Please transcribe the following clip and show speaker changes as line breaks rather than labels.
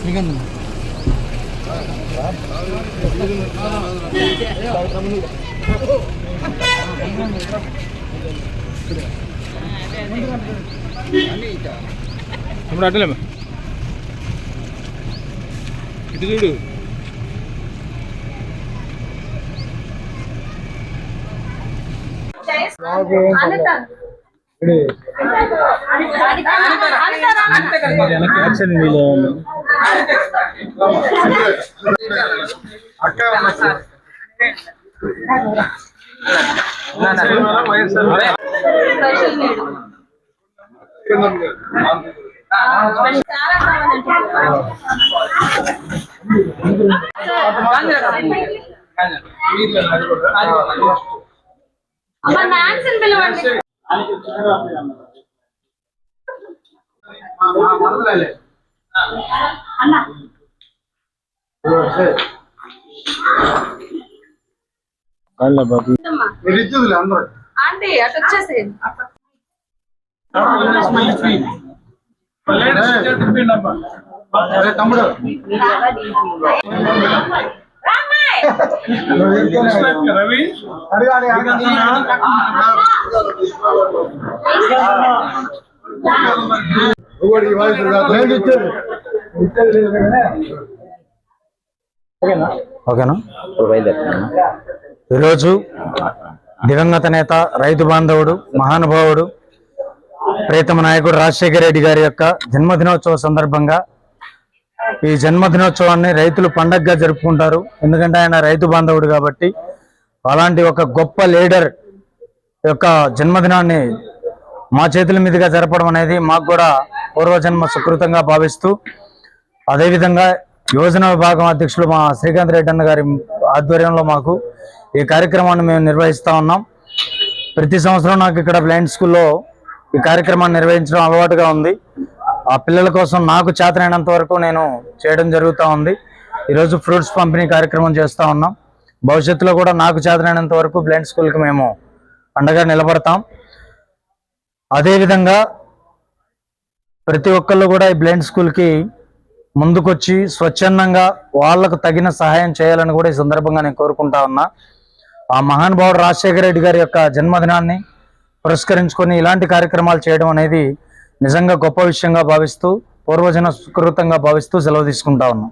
శ్రీగంధం ఇప్పుడు అడ్డలేమా. ఇటు చూడు. అనిత.
எனக்கு ஆக்ஷன் இல்லை அக்கா అమ్మ మ్యాన్స్ అని పిలవండి అమ్మా. ఆంటీ అటు వచ్చేసేయండి
తమ్ముడు
రామ్మాయ్.
రవి అడగాలి
ఓకేనా? ఈరోజు దివంగత నేత రైతు బాంధవుడు మహానుభావుడు ప్రీతమ నాయకుడు రాజశేఖర రెడ్డి గారి యొక్క జన్మదినోత్సవ సందర్భంగా ఈ జన్మదినోత్సవాన్ని రైతులు పండగగా జరుపుకుంటారు. ఎందుకంటే ఆయన రైతు బాంధవుడు కాబట్టి అలాంటి ఒక గొప్ప లీడర్ యొక్క జన్మదినాన్ని మా చేతుల మీదుగా జరపడం అనేది మాకు కూడా పూర్వజన్మ సుకృతంగా భావిస్తూ అదేవిధంగా యువజన విభాగం అధ్యక్షులు మా శ్రీకాంత్ రెడ్డి అన్న గారి ఆధ్వర్యంలో మాకు ఈ కార్యక్రమాన్ని మేము నిర్వహిస్తూ ఉన్నాం. ప్రతి సంవత్సరం నాకు ఇక్కడ బ్లైండ్ స్కూల్లో ఈ కార్యక్రమాన్ని నిర్వహించడం అలవాటుగా ఉంది. ఆ పిల్లల కోసం నాకు చేతనైనంత వరకు నేను చేయడం జరుగుతూ ఉంది. ఈరోజు ఫ్రూట్స్ పంపిణీ కార్యక్రమం చేస్తూ ఉన్నాం. భవిష్యత్తులో కూడా నాకు చేతనైనంత వరకు బ్లైండ్ స్కూల్కి మేము అండగా నిలబడతాం. అదేవిధంగా ప్రతి ఒక్కళ్ళు కూడా ఈ బ్లైండ్ స్కూల్కి ముందుకొచ్చి స్వచ్ఛందంగా వాళ్ళకు తగిన సహాయం చేయాలని కూడా ఈ సందర్భంగా నేను కోరుకుంటా ఉన్నా. ఆ మహానుభావుడు రాజశేఖర రెడ్డి గారి యొక్క జన్మదినాన్ని పురస్కరించుకొని ఇలాంటి కార్యక్రమాలు చేయడం అనేది నిజంగా గొప్ప విషయంగా భావిస్తూ పూర్వజన సుకృతంగా భావిస్తూ సెలవు తీసుకుంటా ఉన్నాం.